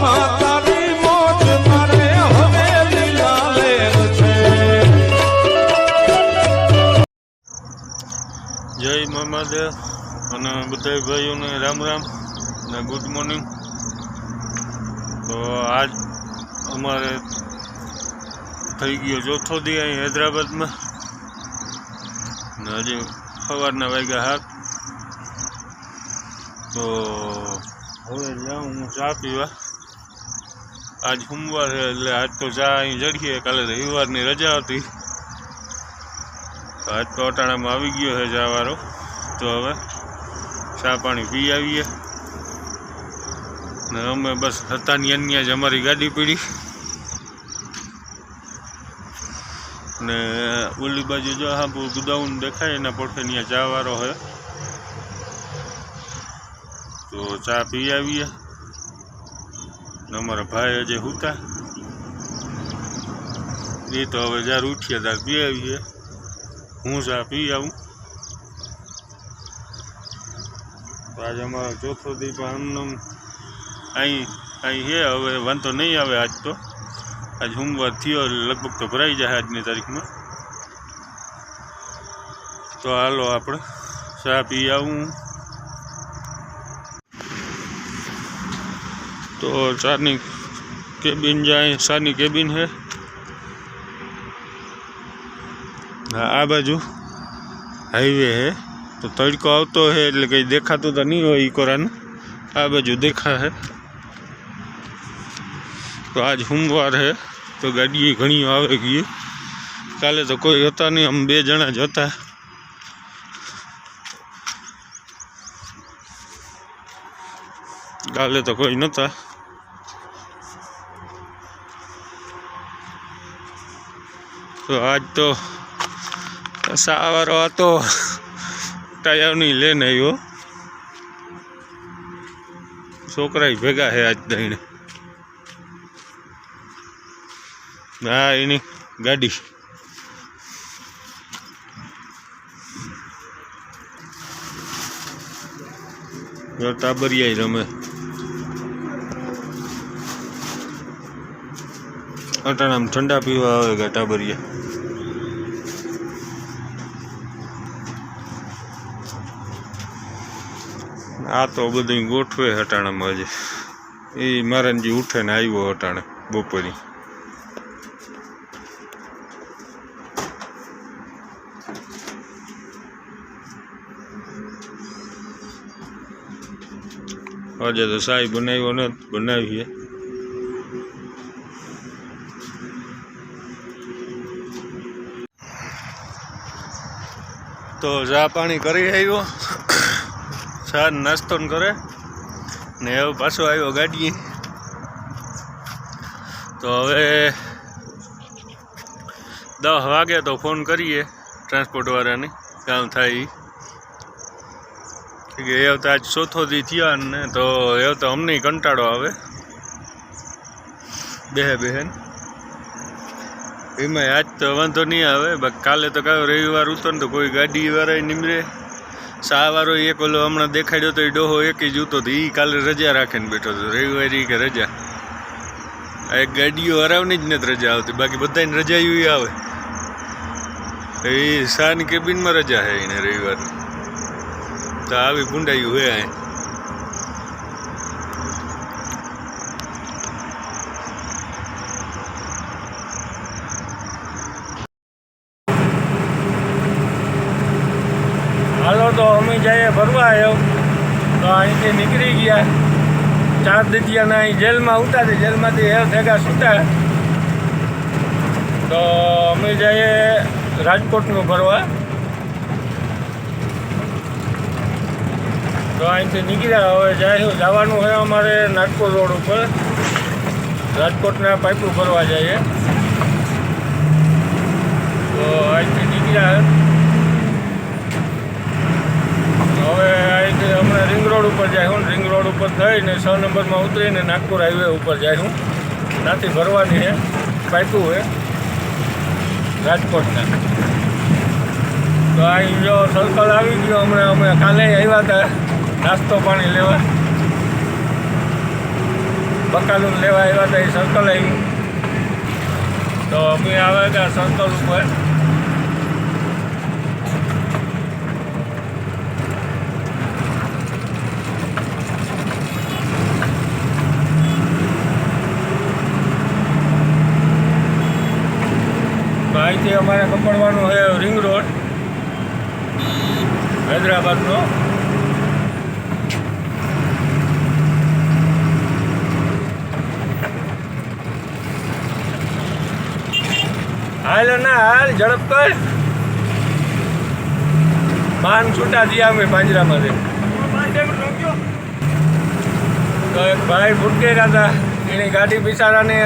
જય મહાદેવ અને બધા ભાઈઓને રામ રામ ને ગુડ મોર્નિંગ તો આજ અમારે થઈ ગયો ચોથો દી અહીં હૈદરાબાદમાં. ને હજી સવારના વાગ્યા હાથ. તો હવે જાઉં હું ચા પીવા. આજ સોમવાર, એટલે આજ તો ચા અહીં જડીએ. કાલે રવિવારની રજા હતી. આજ તો અટાણામાં આવી ગયો છે જાવારો. તો હવે ચા પાણી પી આવીએ. ને અમે બસ હતાની અન્ય જ અમારી ગાડી પીડી. ને ઓલી બાજુ જો હા ગુદાઉન દેખાય, એના પડખે ત્યાં ચાવારો છે. તો ચા પી આવીએ. અમારા ભાઈ હજે હુતા. એ તો હવે જ્યારે ઉઠીએ ત્યારે પી આવીએ. હું ચા પી આવું. આજે અમારો ચોથો દી પણ અહીં અહીં છે હવે વાંધો નહીં આવે આજ તો. આજ સોમવાર થયો, લગભગ તો ભરાઈ જાય આજની તારીખમાં. તો હાલો આપણે ચા પી આવું. તો ચાની કેબિન જાય ચાની કેબિન છે હા આ બાજુ હાઈવે હે તો તડકો આવતો હે એટલે કંઈ દેખાતું તો નહીં હોય ઈકોરાનું આ બાજુ દેખા હે તો આજ સોમવાર હે તો ગાડી ઘણી આવે ગઈ કાલે તો કોઈ હતા નહીં આમ બે જણા જ હતા કાલે તો કોઈ નહોતા તો આજ તો સાવારો હતો. ટાયરની લઈને આવ્યો છોકરા ભેગા છે આજ દઈને હા, એની ગાડી. ટાબરિયા રમે. અટાણામ ઠંડા પીવા આવે ગા ટાબરિયા. આ તો બધું ગોઠવે હટાણામાં હજી. એ મારાજી ઉઠે ને આવ્યો હટાણે બપોરી. આજે તો સાઈ બનાવ્યો ને બનાવીએ. તો ચા પાણી કરી આવ્યો. ચા નાસ્તો કરે. ને હવે પાછો આવ્યો ગાડીએ. તો હવે દસ વાગે તો ફોન કરીએ ટ્રાન્સપોર્ટવાળાને કામ થાય. કે એ તો આજ ચોથો દી થયા ને તો એ તો અમને કંટાળો આવે. બેહે બેહેન એમાં આજ તો વાંધો નહીં આવે, બાકી કાલે તો કયો રવિવાર ઉતો ને તો કોઈ ગાડી વાળા નીમરે. શાહવાળો એક ઓલો હમણાં દેખાડ્યો તો એ ડોહો એક જ ઉતો તો એ કાલે રજા રાખીને બેઠો હતો. રવિવારી કે રજા? આ એક ગાડીઓ હરાવની જ નથી રજા આવતી. બાકી બધાને રજા એવી આવે. એ શાહની કેબિનમાં રજા છે એને રવિવારની. તો આવી ગુંડાયું હોય અહીં હાલો તો અમે જઈએ ભરવા આવ્યો. તો અહીંથી નીકળી ગયા. ચાર દીતિયાના અહીં જેલમાં ઉતારી જેલમાંથી હેર ભેગા સુતા. તો અમે જઈએ રાજકોટનું ભરવા તો અહીંથી નીકળ્યા. હવે જાય જવાનું છે અમારે નાગપુર રોડ ઉપર. રાજકોટના પાઇપું ભરવા જઈએ. તો અહીંથી નીકળ્યા. હવે અહીંથી હમણાં રિંગ રોડ ઉપર જાય હું. રિંગ રોડ ઉપર થઈને છ નંબરમાં ઉતરીને નાગપુર હાઈવે ઉપર જાય હું. ત્યાંથી ભરવાની છે. પાક્યું છે. રાજકોટના. તો અહીં જો સર્કલ આવી ગયો હમણાં. અમે કાલે આવ્યા હતા નાસ્તો પાણી લેવા. બકાલું લેવા આવ્યા હતા એ સર્કલ આવ્યું તો અમે આવ્યા હતા સર્કલ ઉપર તો અહીંથી અમારે પકડવાનું છે રિંગ રોડ હૈદરાબાદનો હાલ ના હાલ, ઝડપ કર. માન છૂટા થયા અમે પાંજરામાંથી તો એક ભાઈ ભૂટકે હતા. એની ગાડી બિચારાને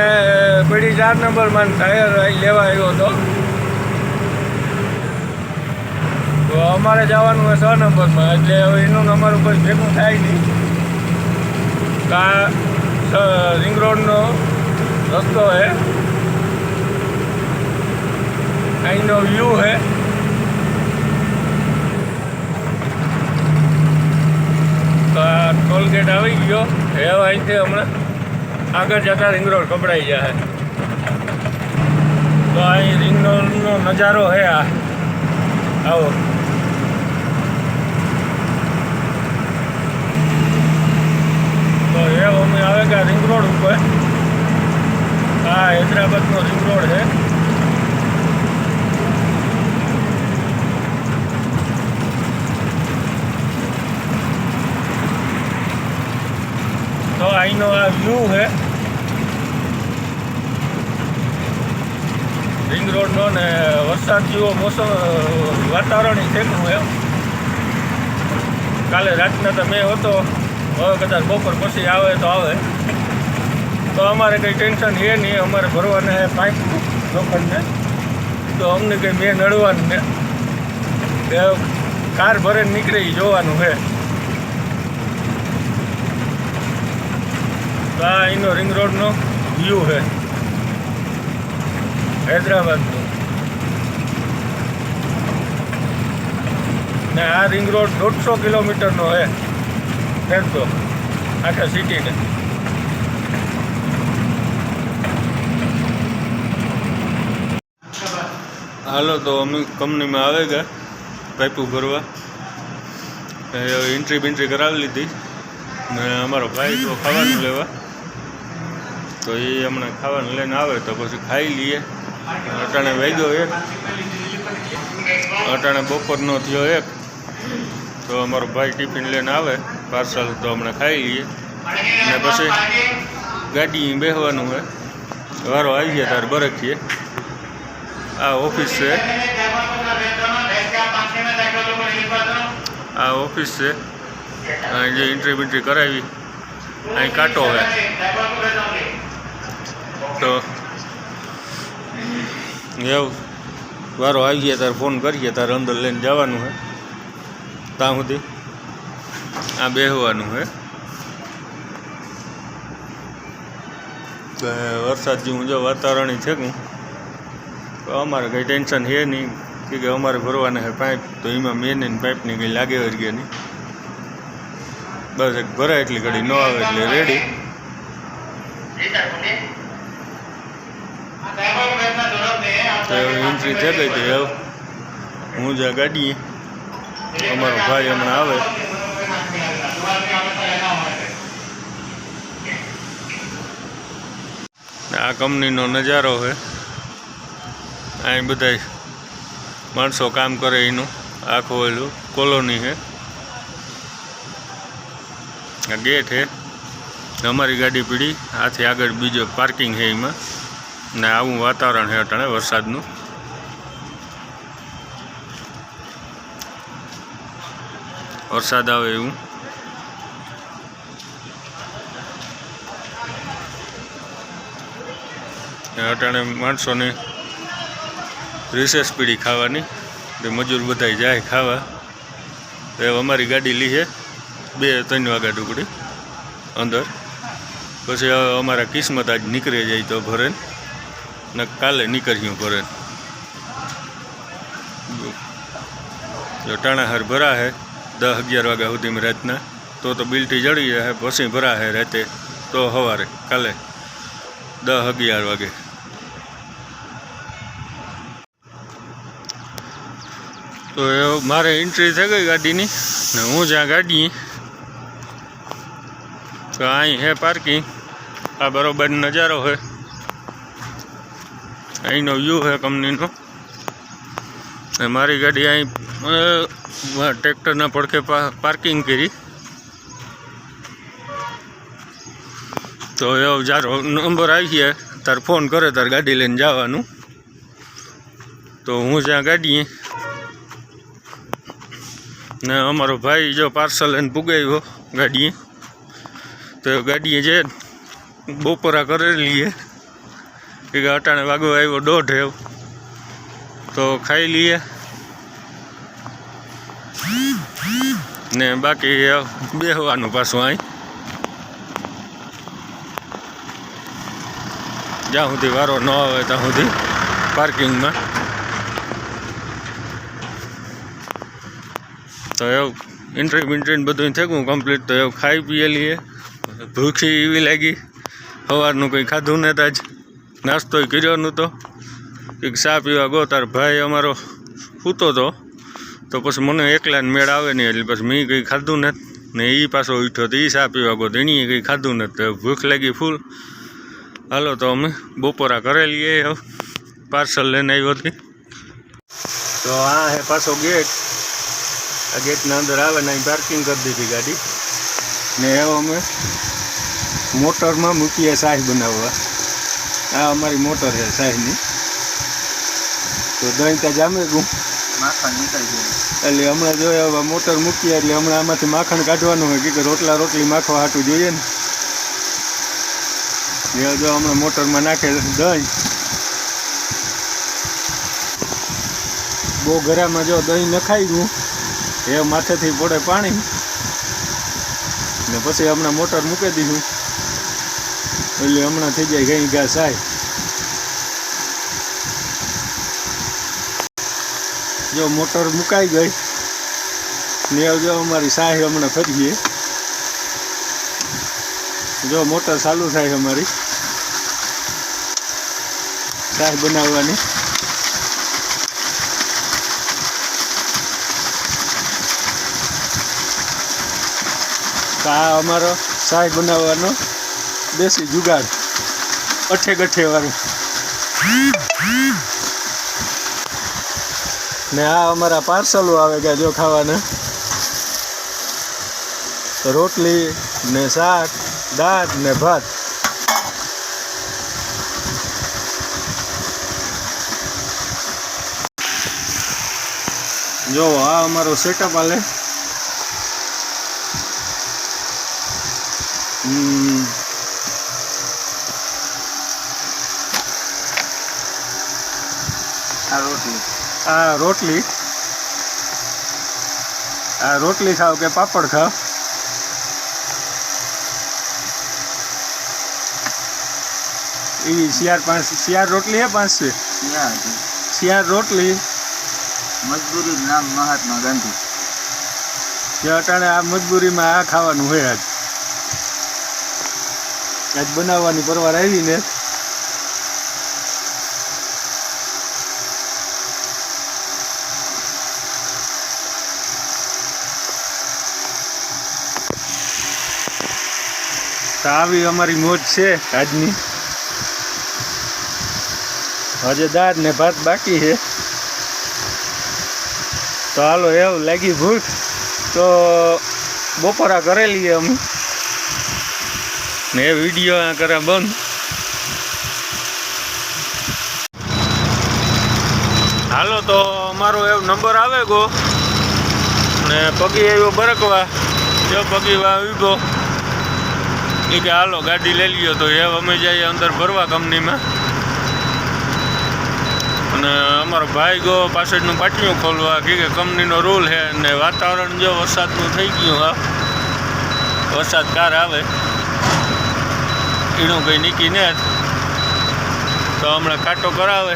પડી ચાર નંબરમાં ને ટાયર લેવા આવ્યો હતો. તો અમારે જવાનું હોય છ નંબરમાં, એટલે હવે એનું અમારું કોઈ ભેગું થાય નહીં. કા રિંગ રોડનો રસ્તો છે અહીંનો વ્યૂ છે તો આ ટોલગેટ આવી ગયો. હવે અહીંથી હમણાં આગળ જતા રિંગ રોડ કપડાઈ જાય તો અહીં રિંગ રોડનો નજારો છે આ. આવો. તો અમે આવે કે રિંગ રોડ ઉપર? હા, હૈદરાબાદનો રિંગ રોડ છે. તો અહીંનો આ વ્યૂ છે. રિંગ રોડનો ને વરસાદ જેવો મોસમ વાતાવરણ ઠેકનું એમ. કાલે રાતના તો મેં હતો. હવે કદાચ બપોર પછી આવે તો આવે. તો અમારે કંઈ ટેન્શન છે નહીં, અમારે ભરવાને પાઇપ લોખંડને. તો અમને કંઈ મેં નડવાનું ને. કાર ભરે નીકળે એ જોવાનું છે તો આ એનો રિંગ રોડનો વ્યૂ છે હૈદરાબાદનો. ને આ રિંગ રોડ દોઢસો કિલોમીટરનો છે ફેરતો. આખા સિટીને હાલો તો અમે કંપનીમાં આવે ગયા પાઇપો ભરવા. એન્ટ્રી બેન્ટ્રી કરાવી લીધી. ને અમારો ભાઈ તો ખાવાનું લેવા. તો એ હમણાં ખાવાનું લઈને આવે તો પછી ખાઈ લઈએ. અટાણે વાગ્યો એક. અટાણે બપોરનો થયો એક. તો અમારો ભાઈ ટિફિન લઈને આવે. પાર્સલ તો હમણાં ખાઈ લઈએ. ને પછી ગાડી બેસવાનું હોય. વારો આવી ગયા તારે બરખીએ. આ ઓફિસ છે. આ ઓફિસ છે. અહીં જે એન્ટ્રી બેન્ટ્રી કરાવી, અહીં કાંટો હોય તો એવું. વારો આવી ગયા, તારે ફોન કરીએ, તારે અંદર લઈને જવાનું હોય ત્યાં સુધી. આ બેહવાનું હે. વરસાદ જેવું જો વાતાવરણ છે કે? અમારે કંઈ ટેન્શન છે નહીં. કે અમારે ભરવાના છે પાઇપ, તો એમાં મેન એની પાઇપની કંઈ લાગે વળગે નહીં? બસ એક ભરાય એટલી ઘડી, ન આવે એટલે રેડી તો એન્ટ્રી થઈ ગઈ હતી હું જ્યાં ગાડીએ. અમારો ભાઈ હમણાં આવે. આ કંપનીનો નજારો છે. અહીં બધા માણસો કામ કરે એનું, આખું એલું કોલોની છે. આ ગેટ છે. અમારી ગાડી પીડી, આથી આગળ બીજો પાર્કિંગ છે એમાં. ને આવું વાતાવરણ છે અટાણે વરસાદનું. વરસાદ આવે એવું. અટાણે માણસોને રિસેસ પીડી ખાવાની. તે મજૂર બધાય જાય ખાવા. હવે અમારી ગાડી લી છે બે ત્રણ વાગ્યા ટુકડી અંદર. પછી અમારા કિસ્મત આજ નીકળી જાય તો ભરે ને. કાલે નીકળ્યું ભરે ટાણાહાર ભરા હે દસ અગિયાર વાગ્યા સુધીમાં રાતના. તો તો બિલટી જડી જાય પછી ભરા હે રાતે. તો સવારે, કાલે દસ અગિયાર વાગે. તો મારે એન્ટ્રી થઈ ગઈ ગાડીની. ને હું જ્યાં ગાડી, તો અહીં હે પાર્કિંગ આ બરોબર નજારો છે અહીંનો વ્યૂ છે કંપનીનો. ને મારી ગાડી અહીં ટ્રેક્ટરના પડખે પાર્કિંગ કરી. તો એવો જારો નંબર આવી ગયા. તાર ફોન કરે, તાર ગાડી લઈને જવાનું. તો હું જ્યાં ગાડીએ ને અમારો ભાઈ જો પાર્સલ લઈને પુગાવ્યો ગાડીએ. તો ગાડીએ જે બપોરા કરેલી છે કે અટાણે વાગો આવ્યો દોઢ એવ તો ખાઈ લઈએ. ને બાકી બેહવાનું પાછું અહીં. જ્યાં સુધી વારો ન આવે ત્યાં સુધી પાર્કિંગમાં. તો એવું ઇન્ટરવ્યુ બિન્ટ્રી બધું થઈ કમ્પ્લીટ તો એવું ખાઈ પીએ લઈએ ભૂખી એવી લાગી. સવારનું કંઈ ખાધું ને તાજ. નાસ્તોય કર્યો નહોતો કંઈક ચા પીવા ગયો તાર ભાઈ અમારો. સૂતો હતો તો પછી મને એકલાને મેળ આવે નહીં એટલે પછી મેં કંઈ ખાધું ને ને એ પાછો ઉઠ્યો તો એ ચા પીવા ગયો તો એણીએ કંઈ ખાધું નથી. તો ભૂખ લાગી ફૂલ. હાલો તો અમે બપોરા કરેલી હવે. પાર્સલ લઈને આવ્યો હતી તો આ હે પાછો ગેટ આ ગેટના અંદર આવે ને અહીં પાર્કિંગ કરી દીધી ગાડી. ને એવો અમે મોટરમાં મૂકીએ શાહી બનાવવા. આ અમારી મોટર છે શાહીની. તો દહીં ત્યાં જામે ગું માખણ નીકળી એટલે હમણાં જોયા હવે મોટર મૂકીએ એટલે હમણાં આમાંથી માખણ કાઢવાનું હોય. કે રોટલા રોટલી માખવા હાટું જોઈએ ને. એ જો હમણાં મોટરમાં નાખે દહીં. બહુ ગરામાં જો દહીં નખાઈ ગયું. એ માથેથી પડે પાણી. ને પછી હમણાં મોટર મૂકી દીધું. એટલે હમણાં થઈ જાય ઘણી ઘાસ આય જો મોટર મુકાઈ ગઈ, ને જો અમારી સાહી હમણાં ગઈ જો મોટર ચાલુ થાય અમારી. સાહ બનાવવાની. તો આ અમારો શાહ બનાવવાનો દેશી જુગાડ અઠે ગઠે વાળું ને આ અમારા પાર્સલો આવે ગયા જો ખાવાના. રોટલી ને શાક, દાળ ને ભાત. જો આ અમારો સેટઅપ આલે હમ આ રોટલી. આ રોટલી. આ રોટલી ખાવ કે પાપડ ખાવ? એ શિયાર પાંચ શિયાર રોટલી હે પાંચ છે. શિયાર રોટલી. મજબૂરી નામ મહાત્મા ગાંધી. જે અટાણે આ મજબૂરીમાં આ ખાવાનું હોય આજ. આજ બનાવવાની પરવાર આવી ને. તો આવી અમારી મોજ છે આજની. હજે દાળ ને ભાત બાકી છે. તો હાલો એવું લાગી ભૂખ. તો બપોરા કરેલી અમે. ને વીડિયો આ કરે બંધ. હાલો તો અમારો એવો નંબર આવે ગો. ને પગી આવ્યો બરકવા. જો પગી વા ઊભો. એ કે હાલો ગાડી લઈ લ્યો તો એ અમે જઈએ અંદર ભરવા કંપનીમાં. અને અમારો ભાઈ ગયો પાછળનું પાટિયું ખોલવા કે કે કંપનીનો રૂલ છે ને વાતાવરણ જો વરસાદનું થઈ ગયું, હા. વરસાદ કાર આવે. એનું કંઈ નીકી ને તો હમણાં કાંટો કરાવે.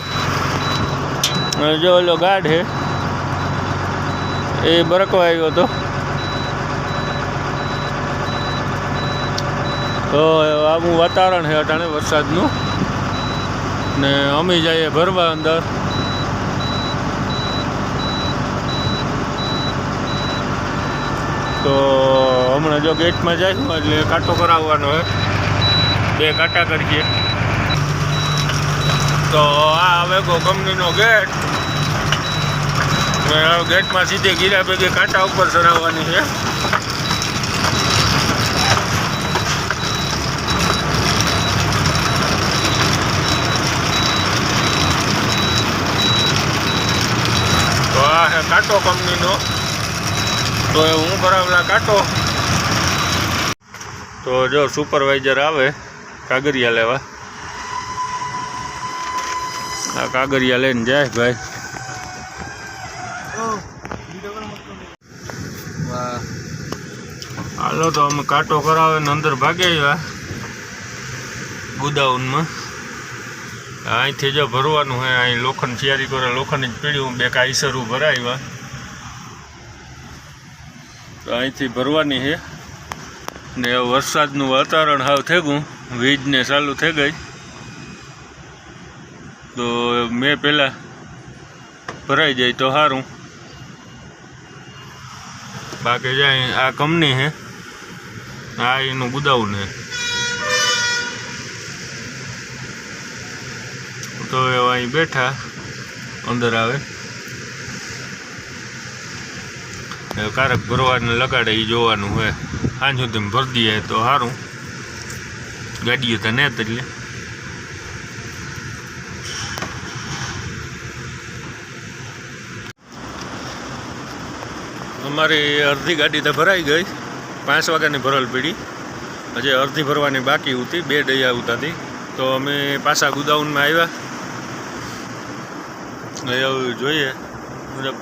જો ઓલો ગાઢ હે એ બરકવા આવ્યો હતો. તો આવું વાતાવરણ છે અટાણે વરસાદનું. ને અમે જઈએ ભરવા અંદર. તો હમણાં જો ગેટમાં જઈશું એટલે કાંટો કરાવવાનો હોય બે કાંટા કરીએ. તો આ ગો કંપનીનો ગેટ. ગેટમાં સીધે ગીરા ભેગી કાંટા ઉપર ચડાવવાની છે. તો આ છે કાંટો કંપનીનો. તો એ હું કરાવેલા કાંટો. તો જો સુપરવાઇઝર આવે. કાગરિયા લેવા. આ કાગરિયા લઈને જાય ભાઈ. હાલો તો અમે કાંટો કરાવે ને અંદર ભાગી આવ્યા. ગુદાઉનમાં અહીંથી જો ભરવાનું હોય અહીં લોખંડ તૈયારી કરે લોખંડ જ પીડ્યું બે કાયસરું ભરાવ્યા. તો અહીંથી ભરવાની છે ને વરસાદનું વાતાવરણ હાવ થઈ ગયું વીજને ચાલુ થઈ ગઈ. તો મેં પહેલાં ભરાઈ જાય તો સારું બાકી જાય આ કંપની છે, આ એનું ગુદાઉન છે તો અહીં બેઠા, અંદર આવે. કારક ભરવાને લગાડે એ જોવાનું હોય. સાંજ સુધી ભરી દઈએ તો સારું ગાડીએ તો ને એટલે અમારી અડધી ગાડી તો ભરાઈ ગઈ. પાંચ વાગ્યાની ભરલ પીડી. હજી અડધી ભરવાની બાકી હતી બે ડૈયા ઉતાથી તો અમે પાછા ગુદાઉનમાં આવ્યા. હવે જોઈએ. મતલબ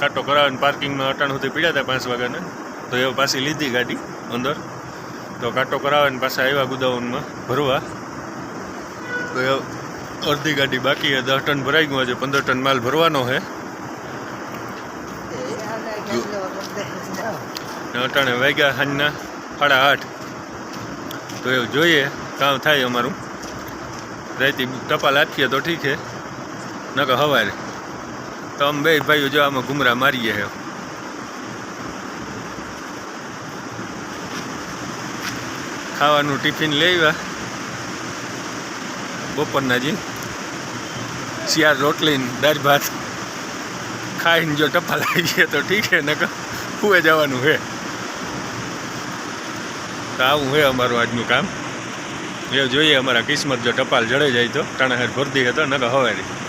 કાંટો કરાવીને પાર્કિંગમાં અટાણ સુધી પીડ્યા હતા પાંચ વાગ્યાને. તો એ પાછી લીધી ગાડી અંદર. તો કાંટો કરાવીને પાછા આવ્યા ગુદાઉનમાં ભરવા. તો અડધી ગાડી બાકી દસ ટન ભરાઈ ગયું છે પંદર ટન માલ ભરવાનો છે. અટાણે વાગ્યા સાંજના સાડા આઠ. તો એ જોઈએ કામ થાય અમારું. રાતી ટપાલ આપીએ તો ઠીક છે. નકર હવારે. તો અમે બે ભાઈઓ જો આમાં ઘુમરા મારીએ છે. ખાવાનું ટિફિન લેવા બપોરના જી. શિયાળ રોટલી દાળ ભાત. ખાઈને જો ટપાલ લાગી ગયા તો ઠીક છે, નકર હુએ જવાનું છે. તો આવું છે અમારું આજનું કામ. એ જોઈએ અમારા કિસ્મત જો ટપાલ જડે જાય તો. ટાણાહેર ભરતી હતો નકર હવારી.